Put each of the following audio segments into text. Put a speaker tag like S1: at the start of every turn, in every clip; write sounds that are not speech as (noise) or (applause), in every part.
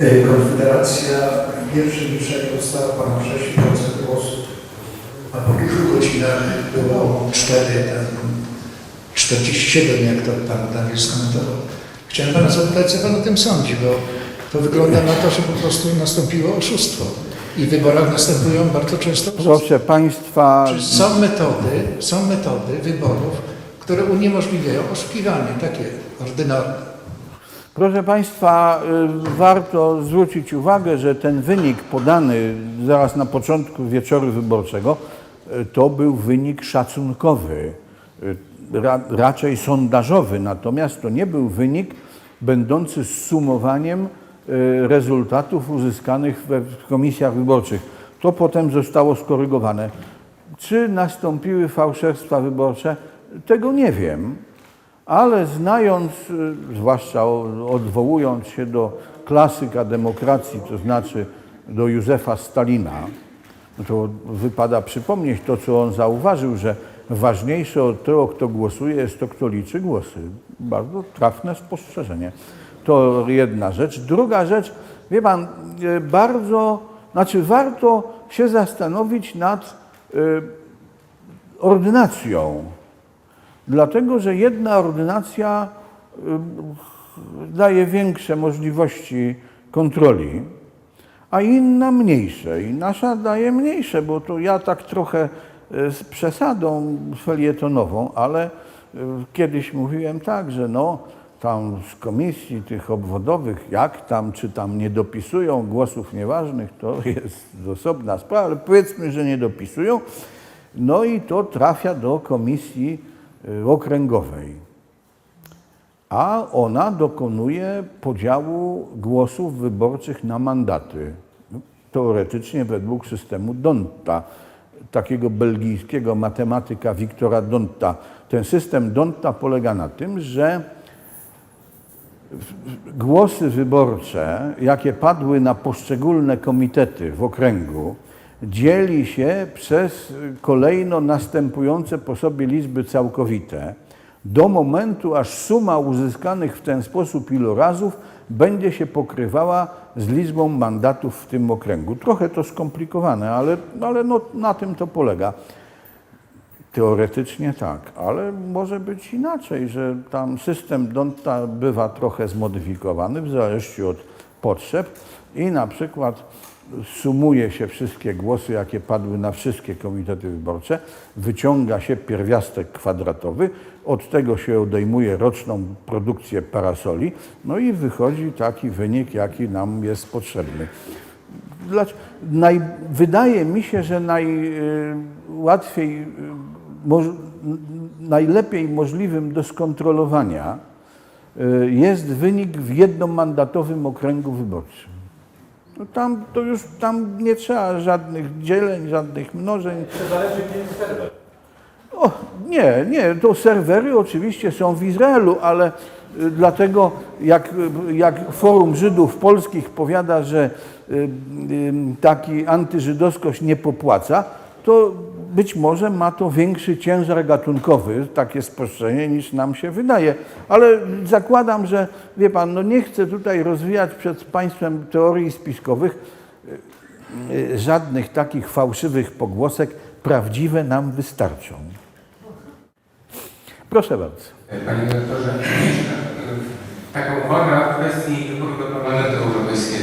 S1: E, Konfederacja w pierwszym dostała ponad 6% głosów, a po kilku godzinach było 4, tam 47, jak to pan Daniel skomentował. Chciałem pana zapytać, co pan o tym sądzi, bo to wygląda na to, że po prostu nastąpiło oszustwo. I w wyborach następują bardzo często oszustwa.
S2: Proszę Państwa,
S1: Czy są metody, są metody wyborów, które uniemożliwiają oszukiwanie takie ordynarne?
S2: Proszę Państwa, y, warto zwrócić uwagę, że ten wynik podany zaraz na początku wieczoru wyborczego y, to był wynik szacunkowy, y, ra, raczej sondażowy, natomiast to nie był wynik będący zsumowaniem y, rezultatów uzyskanych w komisjach wyborczych. To potem zostało skorygowane. Czy nastąpiły fałszerstwa wyborcze? Tego nie wiem, ale znając, y, zwłaszcza odwołując się do klasyka demokracji, to znaczy do Józefa Stalina, no to wypada przypomnieć to, co on zauważył, że ważniejsze od tego, kto głosuje, jest to, kto liczy głosy. Bardzo trafne spostrzeżenie. To jedna rzecz. Druga rzecz, wie pan, y, bardzo, znaczy warto się zastanowić nad y, ordynacją. Dlatego, że jedna ordynacja daje większe możliwości kontroli, a inna mniejsze. I nasza daje mniejsze, bo to ja tak trochę y, z przesadą felietonową, ale y, kiedyś mówiłem tak, że no tam z komisji tych obwodowych, jak tam, czy tam nie dopisują głosów nieważnych, to jest osobna sprawa, ale powiedzmy, że nie dopisują. No i to trafia do komisji okręgowej. A ona dokonuje podziału głosów wyborczych na mandaty. Teoretycznie według systemu Donta, takiego belgijskiego matematyka Wiktora Donta. Ten system Donta polega na tym, że głosy wyborcze, jakie padły na poszczególne komitety w okręgu, dzieli się przez kolejno następujące po sobie liczby całkowite do momentu, aż suma uzyskanych w ten sposób ilorazów będzie się pokrywała z liczbą mandatów w tym okręgu. Trochę to skomplikowane, ale, ale no, na tym to polega. Teoretycznie tak, ale może być inaczej, że tam system Donta bywa trochę zmodyfikowany w zależności od potrzeb i na przykład sumuje się wszystkie głosy, jakie padły na wszystkie komitety wyborcze, wyciąga się pierwiastek kwadratowy, od tego się odejmuje roczną produkcję parasoli, no i wychodzi taki wynik, jaki nam jest potrzebny. Dlaczego? Naj, wydaje mi się, że najłatwiej, moż, najlepiej możliwym do skontrolowania y, jest wynik w jednomandatowym okręgu wyborczym. No tam to już tam nie trzeba żadnych dzieleń, żadnych mnożeń. O, nie, nie, to serwery oczywiście są w Izraelu, ale y, dlatego jak, y, jak Forum Żydów Polskich powiada, że y, taki antyżydowskość nie popłaca, to być może ma to większy ciężar gatunkowy, takie spostrzeżenie, niż nam się wydaje. Ale zakładam, że wie pan, no nie chcę tutaj rozwijać przed państwem teorii spiskowych, y, żadnych takich fałszywych pogłosek, prawdziwe nam wystarczą. Proszę bardzo.
S3: Panie doktorze, taką uwagę w kwestii wyboru do Parlamentu Europejskiego.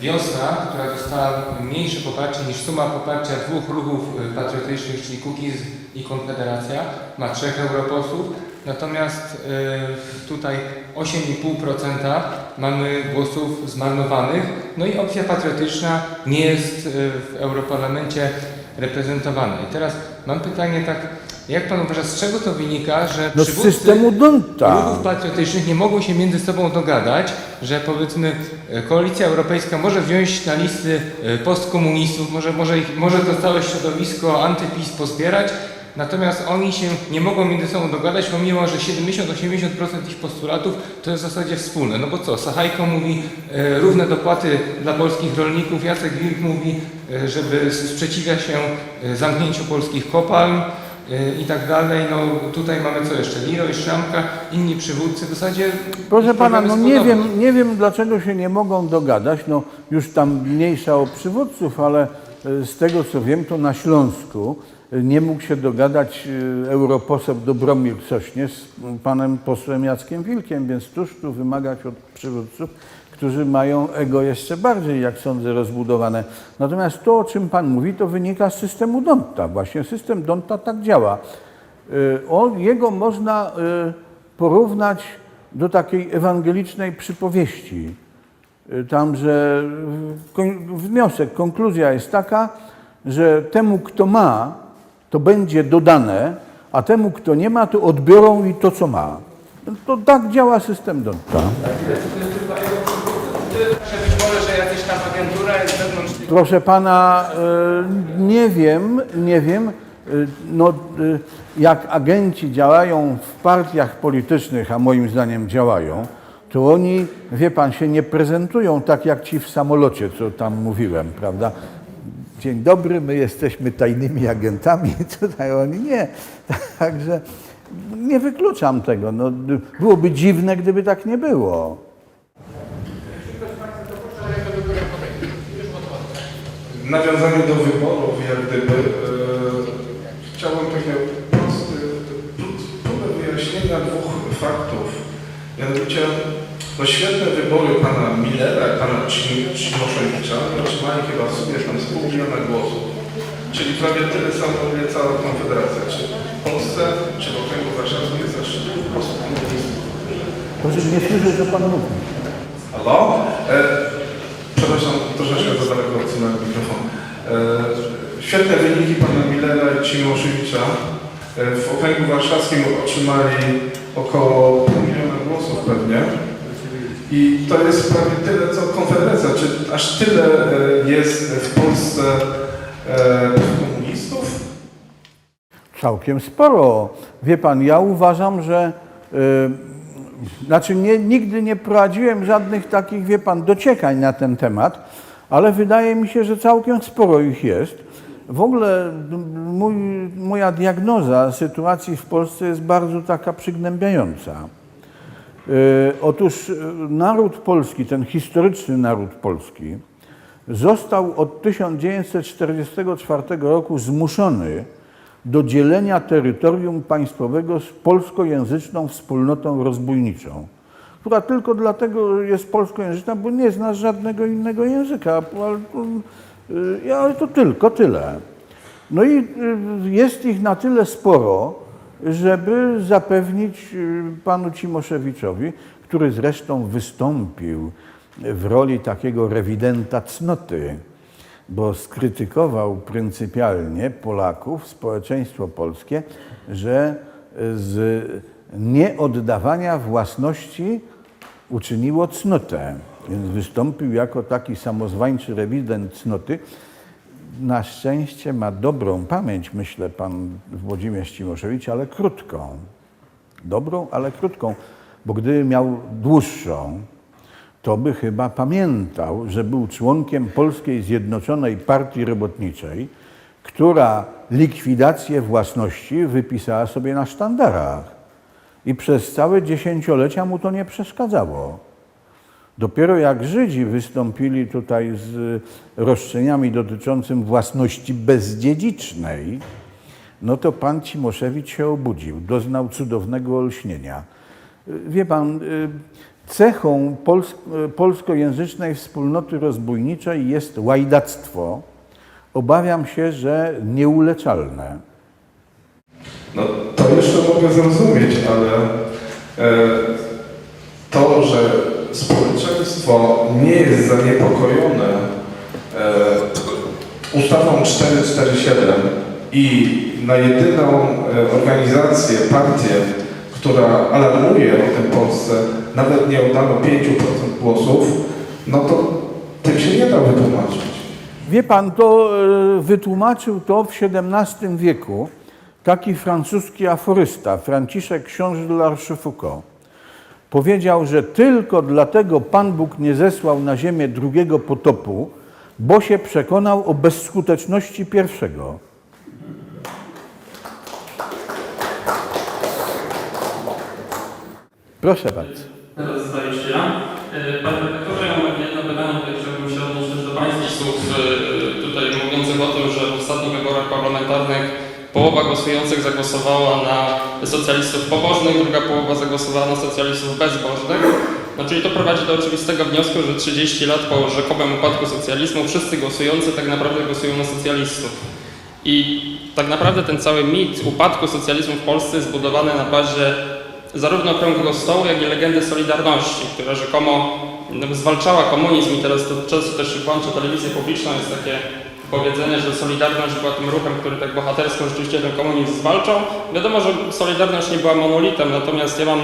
S3: Wiosna, która dostała mniejsze poparcie niż suma poparcia dwóch ruchów e, patriotycznych, czyli Kukiz i Konfederacja, ma trzech europosłów, natomiast e, tutaj 8,5% mamy głosów zmarnowanych, no i opcja patriotyczna nie jest e, w Europarlamencie reprezentowana. I teraz mam pytanie tak, jak Pan uważa, z czego to wynika, że
S2: No
S3: przywódcy
S2: systemu
S3: ruchów patriotycznych nie mogą się między sobą dogadać, że powiedzmy e, Koalicja Europejska może wziąć na listy e, postkomunistów, może, może, ich, może to całe środowisko antypis pozbierać, natomiast oni się nie mogą między sobą dogadać, pomimo, że 70-80% ich postulatów to jest w zasadzie wspólne. No bo co, Sachajko mówi e, równe dopłaty dla polskich rolników, Jacek Wilk mówi, e, żeby sprzeciwia się e, zamknięciu polskich kopalń, i tak dalej. No tutaj mamy co jeszcze? Leroy, Szramka, inni przywódcy. W zasadzie
S2: Proszę pana, no nie
S3: podobny.
S2: wiem, nie wiem dlaczego się nie mogą dogadać. No już tam mniejsza o przywódców, ale e, z tego co wiem, to na Śląsku e, nie mógł się dogadać europoseł Dobromir Sośnierz z panem posłem Jackiem Wilkiem, więc cóż tu wymagać od przywódców, którzy mają ego jeszcze bardziej, jak sądzę, rozbudowane. Natomiast to, o czym pan mówi, to wynika z systemu Donta. Właśnie system Donta tak działa. Y, jego można y, porównać do takiej ewangelicznej przypowieści. Y, Tam, że wniosek, konkluzja jest taka, że temu, kto ma, to będzie dodane, a temu, kto nie ma, to odbiorą i to, co ma. To tak działa system Donta. Proszę pana, y, nie wiem, nie wiem, y, no, y, jak agenci działają w partiach politycznych, a moim zdaniem działają, to oni, wie pan, się nie prezentują tak jak ci w samolocie, co tam mówiłem, prawda? Dzień dobry, my jesteśmy tajnymi agentami, (laughs) tutaj oni nie. Także nie wykluczam tego. No, byłoby dziwne, gdyby tak nie było.
S4: W nawiązaniu do wyborów, jak gdyby, e, chciałbym takie prosty, próbę wyjaśnienia dwóch faktów. Mianowicie, no świetne wybory pana Millera i pana Cim- Cimoszewicza otrzymali chyba w sumie tam z pół miliona głosów. Czyli prawie tyle samo, ile cała Konfederacja. Czy w Polsce, czy w okręgu warszawskim jest aż po prostu.
S2: Proszę, nie słyszę, co pan mówi.
S4: Halo? E, troszeczkę za daleko odsunąłem mikrofon. E, świetne wyniki pana Millera i Cimoszewicza. E, w okręgu warszawskim otrzymali około pół miliona głosów pewnie. I to jest prawie tyle, co Konfederacja. Czy aż tyle e, jest w Polsce komunistów?
S2: Całkiem sporo. Wie pan, ja uważam, że znaczy nie, nigdy nie prowadziłem żadnych takich, wie pan, dociekań na ten temat, ale wydaje mi się, że całkiem sporo ich jest. W ogóle mój, moja diagnoza sytuacji w Polsce jest bardzo taka przygnębiająca. Y, Otóż y, naród polski, ten historyczny naród polski, został od 1944 roku zmuszony do dzielenia terytorium państwowego z polskojęzyczną wspólnotą rozbójniczą, która tylko dlatego jest polskojęzyczna, bo nie zna żadnego innego języka, ale, y, ale to tylko tyle. No i y, jest ich na tyle sporo, żeby zapewnić y, panu Cimoszewiczowi, który zresztą wystąpił w roli takiego rewidenta cnoty, bo skrytykował pryncypialnie Polaków, społeczeństwo polskie, że z nieoddawania własności uczyniło cnotę. Więc wystąpił jako taki samozwańczy rewident cnoty. Na szczęście ma dobrą pamięć, myślę, pan Włodzimierz Cimoszewicz, ale krótką. Dobrą, ale krótką, bo gdyby miał dłuższą, to by chyba pamiętał, że był członkiem Polskiej Zjednoczonej Partii Robotniczej, która likwidację własności wypisała sobie na sztandarach. I przez całe dziesięciolecia mu to nie przeszkadzało. Dopiero jak Żydzi wystąpili tutaj z roszczeniami dotyczącymi własności bezdziedzicznej, no to pan Cimoszewicz się obudził, doznał cudownego olśnienia. Wie pan, y, cechą pols polskojęzycznej wspólnoty rozbójniczej jest łajdactwo. Obawiam się, że nieuleczalne.
S4: No to jeszcze mogę zrozumieć, ale e, to, że społeczeństwo nie jest zaniepokojone e, ustawą 447 i na jedyną e, organizację, partię, która alarmuje o tym Polsce, nawet nie oddano 5% głosów, no to tym się nie da wytłumaczyć.
S2: Wie pan, to wytłumaczył to w XVII wieku Taki francuski aforysta, Franciszek Książę de l'Archefuco, powiedział, że tylko dlatego Pan Bóg nie zesłał na ziemię drugiego potopu, bo się przekonał o bezskuteczności pierwszego. Proszę bardzo.
S5: Teraz zdaję się ja. Panie doktorze, ja mam jedno pytanie, tak chciałbym się odnieść do Pańskich słów e, tutaj mówiących o tym, że w ostatnich wyborach parlamentarnych połowa głosujących zagłosowała na socjalistów pobożnych, druga połowa zagłosowała na socjalistów bezbożnych. No czyli to prowadzi do oczywistego wniosku, że 30 lat po rzekomym upadku socjalizmu wszyscy głosujący tak naprawdę głosują na socjalistów. I tak naprawdę ten cały mit upadku socjalizmu w Polsce jest zbudowany na bazie zarówno Okrągłego Stołu, jak i legendy Solidarności, która rzekomo no, zwalczała komunizm i teraz to często też włącza telewizję publiczną, jest takie powiedzenie, że Solidarność była tym ruchem, który tak bohatersko rzeczywiście ten komunizm zwalczał. Wiadomo, że Solidarność nie była monolitem, natomiast ja mam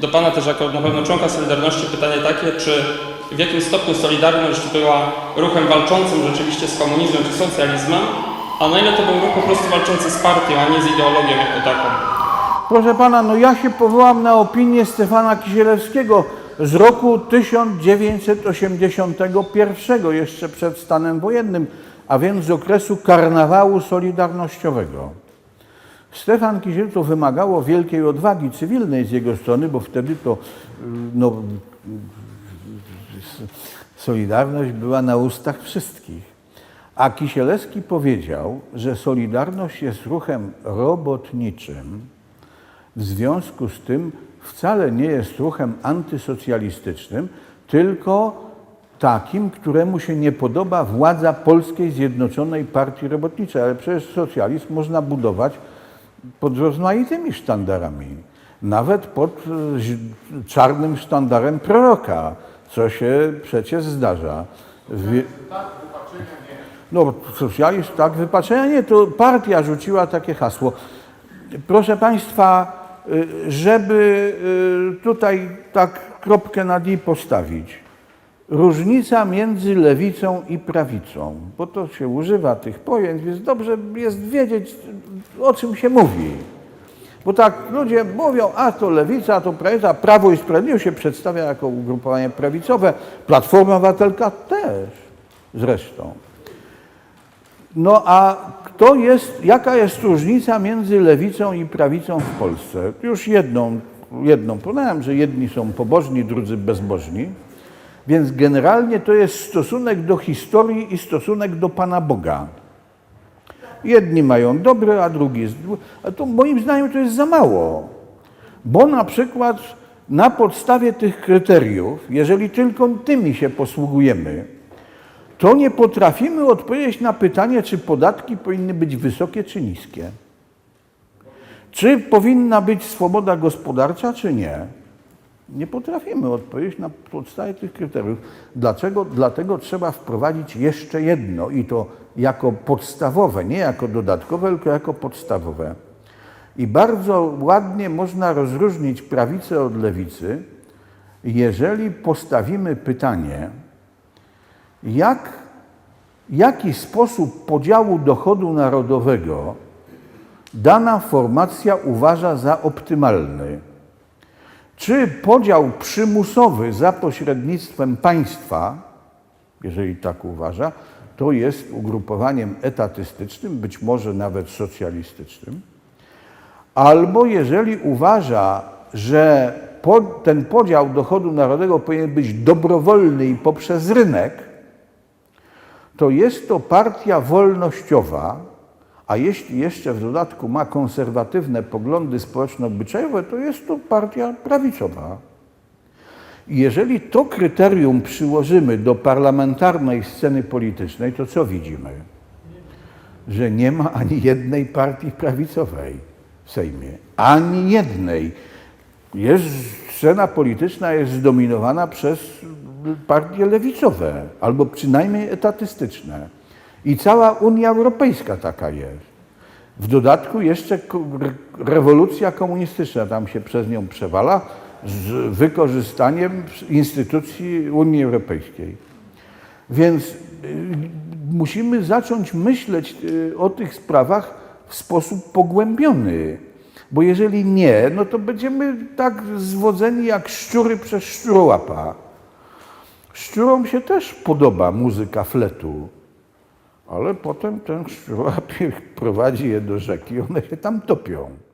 S5: do Pana też jako na pewno członka Solidarności pytanie takie, czy w jakim stopniu Solidarność była ruchem walczącym rzeczywiście z komunizmem czy socjalizmem, a na ile to był ruch po prostu walczący z partią, a nie z ideologią jako taką.
S2: Proszę pana, no ja się powołam na opinię Stefana Kisielewskiego z roku 1981, jeszcze przed stanem wojennym, a więc z okresu karnawału solidarnościowego. Stefan Kisiel to wymagało wielkiej odwagi cywilnej z jego strony, bo wtedy to y, no, Solidarność była na ustach wszystkich. A Kisielewski powiedział, że Solidarność jest ruchem robotniczym, w związku z tym wcale nie jest ruchem antysocjalistycznym, tylko takim, któremu się nie podoba władza Polskiej Zjednoczonej Partii Robotniczej. Ale przecież socjalizm można budować pod rozmaitymi sztandarami. Nawet pod e, czarnym sztandarem proroka, co się przecież zdarza. Wie- no, socjalizm tak, wypaczenia nie, to partia rzuciła takie hasło. Proszę Państwa, y, żeby y, tutaj tak kropkę nad i postawić. Różnica między lewicą i prawicą, bo to się używa tych pojęć, więc dobrze jest wiedzieć, o czym się mówi. Bo tak ludzie mówią, a to lewica, a to prawica, Prawo i Sprawiedliwość się przedstawia jako ugrupowanie prawicowe, Platforma Obywatelska też zresztą. No a kto jest, jaka jest różnica między lewicą i prawicą w Polsce? Już jedną, jedną podałem, że jedni są pobożni, drudzy bezbożni. Więc generalnie to jest stosunek do historii i stosunek do Pana Boga. Jedni mają dobre, a drugi. A to moim zdaniem to jest za mało. Bo na przykład na podstawie tych kryteriów, jeżeli tylko tymi się posługujemy, to nie potrafimy odpowiedzieć na pytanie, czy podatki powinny być wysokie czy niskie. Czy powinna być swoboda gospodarcza, czy nie? Nie potrafimy odpowiedzieć na podstawie tych kryteriów. Dlaczego? Dlatego trzeba wprowadzić jeszcze jedno i to jako podstawowe, nie jako dodatkowe, tylko jako podstawowe. I bardzo ładnie można rozróżnić prawicę od lewicy, jeżeli postawimy pytanie, jak, jaki sposób podziału dochodu narodowego dana formacja uważa za optymalny. Czy podział przymusowy za pośrednictwem państwa, jeżeli tak uważa, to jest ugrupowaniem etatystycznym, być może nawet socjalistycznym, albo jeżeli uważa, że ten podział dochodu narodowego powinien być dobrowolny i poprzez rynek, to jest to partia wolnościowa, a jeśli jeszcze w dodatku ma konserwatywne poglądy społeczno-obyczajowe, to jest to partia prawicowa. Jeżeli to kryterium przyłożymy do parlamentarnej sceny politycznej, to co widzimy? Że nie ma ani jednej partii prawicowej w Sejmie. Ani jednej. Jest, scena polityczna jest zdominowana przez partie lewicowe, albo przynajmniej etatystyczne. I cała Unia Europejska taka jest. W dodatku jeszcze rewolucja komunistyczna tam się przez nią przewala z wykorzystaniem instytucji Unii Europejskiej. Więc y, musimy zacząć myśleć y, o tych sprawach w sposób pogłębiony. Bo jeżeli nie, no to będziemy tak zwodzeni jak szczury przez szczurołapa. Szczurom się też podoba muzyka fletu, ale potem ten (laughs) szczurłap prowadzi je do rzeki, one się tam topią.